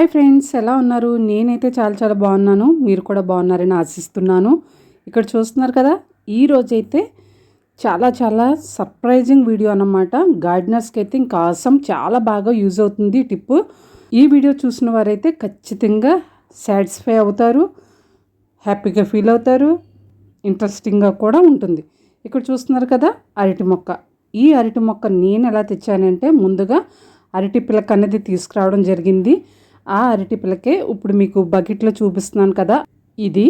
Hi friends ఎలా ఉన్నారు? నేనైతే చాలా చాలా బాగున్నాను. మీరు కూడా బాగున్నారని ఆశిస్తున్నాను. ఇక్కడ చూస్తున్నారు కదా ఈ రోజైతే చాలా చాలా సర్ప్రైజింగ్ వీడియో అనమాట గార్డెనర్స్కి అయితే ఇంకా ఆసం చాలా బాగా యూజ్ అవుతుంది టిప్పు. ఈ వీడియో చూసిన వారైతే ఖచ్చితంగా సాటిస్ఫై అవుతారు హ్యాపీగా ఫీల్ అవుతారు ఇంట్రెస్టింగ్గా కూడా ఉంటుంది. ఇక్కడ చూస్తున్నారు కదా అరటి మొక్క. ఈ అరటి మొక్క నేను ఎలా తెచ్చానంటే ముందుగా అరటి పిల్లక అనేది తీసుకురావడం జరిగింది. ఆ అరటి పిల్లకే ఇప్పుడు మీకు బకెట్లో చూపిస్తున్నాను కదా. ఇది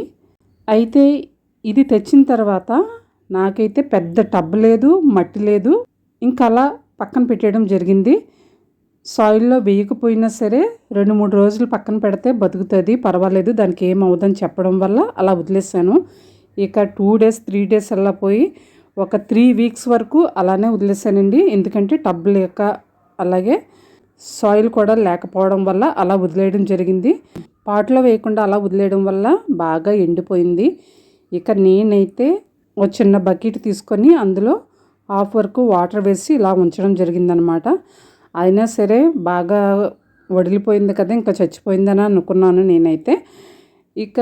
అయితే ఇది తెచ్చిన తర్వాత నాకైతే పెద్ద టబ్ లేదు మట్టి లేదు. ఇంకా అలా పక్కన పెట్టేయడం జరిగింది. సాయిల్లో వేయకపోయినా సరే రెండు మూడు రోజులు పక్కన పెడితే బతుకుతుంది పర్వాలేదు. దానికి ఏం అవ్వదని చెప్పడం వల్ల అలా వదిలేసాను ఇక టూ డేస్ త్రీ డేస్ అలా పోయి ఒక త్రీ వీక్స్ వరకు అలానే వదిలేసానండి ఎందుకంటే టబ్ లేక అలాగే సాయిల్ కూడా లేకపోవడం వల్ల అలా వదిలేయడం జరిగింది. పాటలో వేయకుండా అలా వదిలేయడం వల్ల బాగా ఎండిపోయింది. ఇక నేనైతే ఒక చిన్న బకెట్ తీసుకొని అందులో హాఫ్ వరకు వాటర్ వేసి ఇలా ఉంచడం జరిగిందనమాట. అయినా సరే బాగా వడిలిపోయింది కదా ఇంకా చచ్చిపోయిందని అనుకున్నాను నేనైతే. ఇక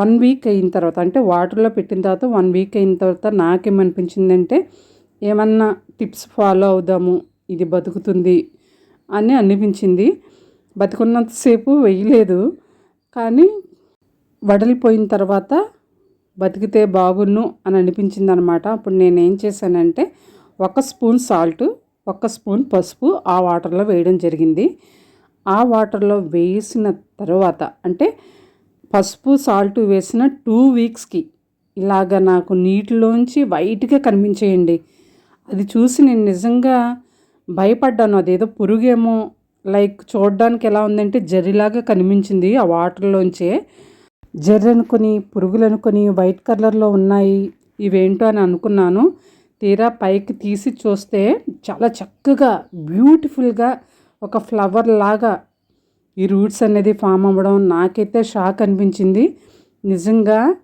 వన్ వీక్ అయిన తర్వాత అంటే వాటర్లో పెట్టిన తర్వాత వన్ వీక్ అయిన తర్వాత నాకేమనిపించిందంటే ఏమన్నా టిప్స్ ఫాలో అవుదాము ఇది బతుకుతుంది అని అనిపించింది. బతికున్నంతసేపు వేయలేదు కానీ వడలిపోయిన తర్వాత బతికితే బాగున్ను అని అనిపించింది అనమాట అప్పుడు నేను ఏం చేశానంటే ఒక స్పూన్ సాల్ట్ ఒక స్పూన్ పసుపు ఆ వాటర్లో వేయడం జరిగింది. ఆ వాటర్లో వేసిన తర్వాత అంటే పసుపు సాల్ట్ వేసిన టూ వీక్స్కి ఇలాగ నాకు నీటిలోంచి వైట్గా కనిపించేయండి. అది చూసి నేను నిజంగా భయపడ్డాను. అదేదో పురుగేమో. లైక్ చూడడానికి ఎలా ఉందంటే జర్రిలాగా కనిపించింది ఆ వాటర్లోంచే. జర్రి అనుకుని పురుగులు అనుకుని వైట్ కలర్లో ఉన్నాయి. ఇవేంటో అని అనుకున్నాను. తీరా పైకి తీసి చూస్తే చాలా చక్కగా బ్యూటిఫుల్గా ఒక ఫ్లవర్ లాగా ఈ రూట్స్ అనేది ఫామ్ అవ్వడం నాకైతే షాక్ అనిపించింది. నిజంగా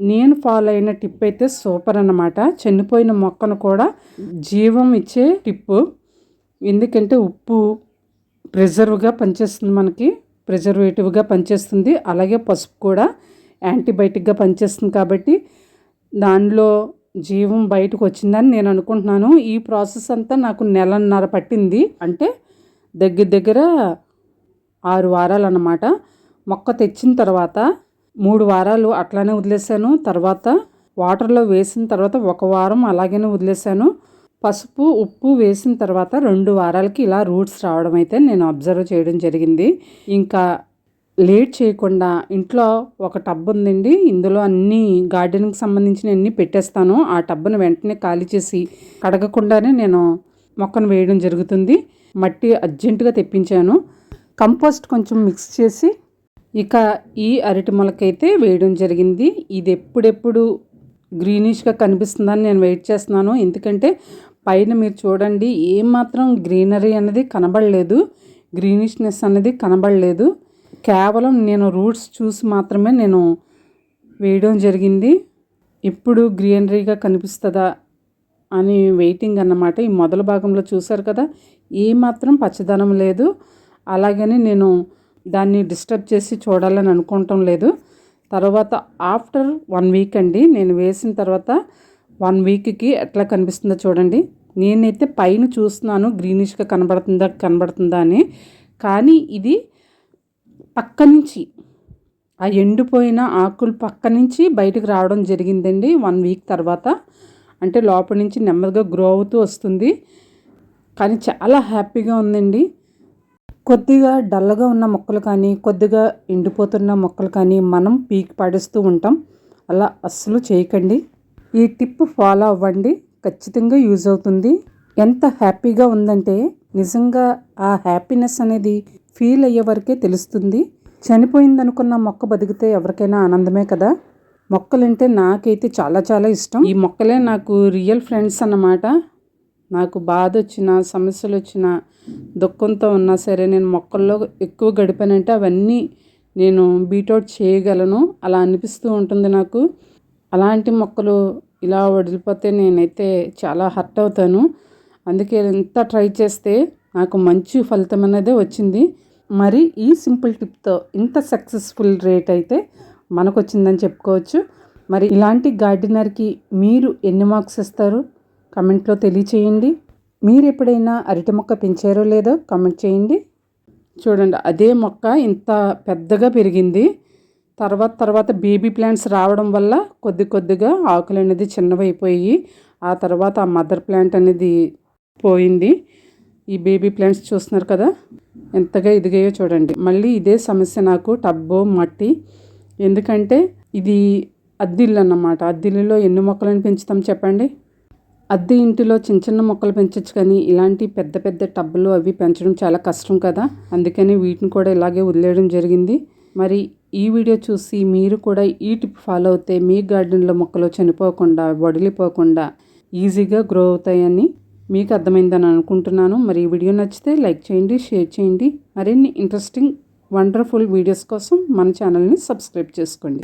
నేను ఫాలో అయిన టిప్ అయితే సూపర్ అన్నమాట. చనిపోయిన మొక్కను కూడా జీవం ఇచ్చే టిప్పు ఎందుకంటే ఉప్పు ప్రిజర్వ్గా పనిచేస్తుంది మనకి ప్రిజర్వేటివ్గా పనిచేస్తుంది. అలాగే పసుపు కూడా యాంటీబయాటిక్గా పనిచేస్తుంది కాబట్టి దానిలో జీవం బయటకు వచ్చిందని నేను అనుకుంటున్నాను. ఈ ప్రాసెస్ అంతా నాకు నెలన్నర పట్టింది. అంటే దగ్గర దగ్గర ఆరు వారాలు అన్నమాట మొక్క తెచ్చిన తర్వాత మూడు వారాలు అట్లానే వదిలేసాను తర్వాత వాటర్లో వేసిన తర్వాత ఒక వారం అలాగనే వదిలేసాను పసుపు ఉప్పు వేసిన తర్వాత రెండు వారాలకి ఇలా రూట్స్ రావడం అయితే నేను అబ్జర్వ్ చేయడం జరిగింది. ఇంకా లేట్ చేయకుండా ఇంట్లో ఒక టబ్ ఉందండి. ఇందులో అన్ని గార్డెనింగ్కి సంబంధించిన అన్ని పెట్టేస్తాను. ఆ టబ్ను వెంటనే ఖాళీ చేసి కడగకుండానే నేను మొక్కను వేయడం జరుగుతుంది. మట్టి అర్జెంటుగా తెప్పించాను. కంపోస్ట్ కొంచెం మిక్స్ చేసి ఇక ఈ అరటి మొలకైతే వేయడం జరిగింది. ఇది ఎప్పుడెప్పుడు గ్రీనిష్గా కనిపిస్తుందని నేను వెయిట్ చేస్తున్నాను. ఎందుకంటే పైన మీరు చూడండి ఏమాత్రం గ్రీనరీ అనేది కనబడలేదు. గ్రీనిష్నెస్ అనేది కనబడలేదు. కేవలం నేను రూట్స్ చూసి మాత్రమే నేను వేయడం జరిగింది. ఇప్పుడు గ్రీనరీగా కనిపిస్తుందా అని వెయిటింగ్ అన్నమాట. ఈ మొదల భాగంలో చూశారు కదా ఏమాత్రం పచ్చదనం లేదు. అలాగని నేను దాన్ని డిస్టర్బ్ చేసి చూడాలని అనుకోవటం లేదు. తర్వాత ఆఫ్టర్ వన్ వీక్ అండి నేను వేసిన తర్వాత వన్ వీక్కి ఎట్లా కనిపిస్తుందో చూడండి. నేనైతే పైన చూస్తున్నాను గ్రీనిష్గా కనబడుతుందా కనబడుతుందా అని. కానీ ఇది పక్క నుంచి ఆ ఎండిపోయిన ఆకులు పక్క నుంచి బయటకు రావడం జరిగిందండి వన్ వీక్ తర్వాత. అంటే లోపల నుంచి నెమ్మదిగా గ్రో అవుతూ వస్తుంది. కానీ చాలా హ్యాపీగా ఉందండి. కొద్దిగా డల్గా ఉన్న మొక్కలు కానీ కొద్దిగా ఎండిపోతున్న మొక్కలు కానీ మనం పీక్ పాడిస్తూ ఉంటాం. అలా అస్సలు చేయకండి. ఈ టిప్ ఫాలో అవ్వండి. ఖచ్చితంగా యూజ్ అవుతుంది. ఎంత హ్యాపీగా ఉందంటే నిజంగా ఆ హ్యాపీనెస్ అనేది ఫీల్ అయ్యే వరకే తెలుస్తుంది. చనిపోయిందనుకున్న మొక్క బతికితే ఎవరికైనా ఆనందమే కదా? మొక్కలంటే నాకైతే చాలా చాలా ఇష్టం. ఈ మొక్కలే నాకు రియల్ ఫ్రెండ్స్ అన్నమాట. నాకు బాధ వచ్చిన సమస్యలు వచ్చిన దుఃఖంతో ఉన్నా సరే నేను మొక్కల్లో ఎక్కువ గడిపానంటే అవన్నీ నేను బీటౌట్ చేయగలను. అలా అనిపిస్తూ ఉంటుంది నాకు. అలాంటి మొక్కలు ఇలా వదిలిపోతే నేనైతే చాలా హర్ట్ అవుతాను. అందుకే ఎంత ట్రై చేస్తే నాకు మంచి ఫలితం అనేది వచ్చింది. మరి ఈ సింపుల్ టిప్తో ఇంత సక్సెస్ఫుల్ రేట్ అయితే మనకు వచ్చిందని చెప్పుకోవచ్చు. మరి ఇలాంటి గార్డెనర్కి మీరు ఎన్ని మార్క్స్ ఇస్తారు? కమెంట్లో తెలియచేయండి. మీరు ఎప్పుడైనా అరటి మొక్క పెంచారో లేదో కమెంట్ చేయండి. చూడండి అదే మొక్క ఇంత పెద్దగా పెరిగింది. తర్వాత తర్వాత బేబీ ప్లాంట్స్ రావడం వల్ల కొద్ది కొద్దిగా ఆకులు అనేది చిన్నవైపోయి ఆ తర్వాత ఆ మదర్ ప్లాంట్ అనేది పోయింది. ఈ బేబీ ప్లాంట్స్ చూస్తున్నారు కదా ఎంతగా ఎదిగాయో చూడండి. మళ్ళీ ఇదే సమస్య నాకు టబ్బో మట్టి. ఎందుకంటే ఇది అద్దిల్లు అన్నమాట. అద్దిల్లులో ఎన్ని మొక్కలను పెంచుతాం చెప్పండి? అద్దె ఇంటిలో చిన్న చిన్న మొక్కలు పెంచచ్చు కానీ ఇలాంటి పెద్ద పెద్ద టబ్బులు అవి పెంచడం చాలా కష్టం కదా. అందుకని వీటిని కూడా ఇలాగే వదిలేయడం జరిగింది. మరి ఈ వీడియో చూసి మీరు కూడా ఈ టిప్ ఫాలో అవుతే మీ గార్డెన్లో మొక్కలు చనిపోకుండా వడిలిపోకుండా ఈజీగా గ్రో అవుతాయని మీకు అర్థమైందని అనుకుంటున్నాను. మరి ఈ వీడియో నచ్చితే లైక్ చేయండి షేర్ చేయండి. మరిన్ని ఇంట్రెస్టింగ్ వండర్ఫుల్ వీడియోస్ కోసం మన ఛానల్ని సబ్స్క్రైబ్ చేసుకోండి.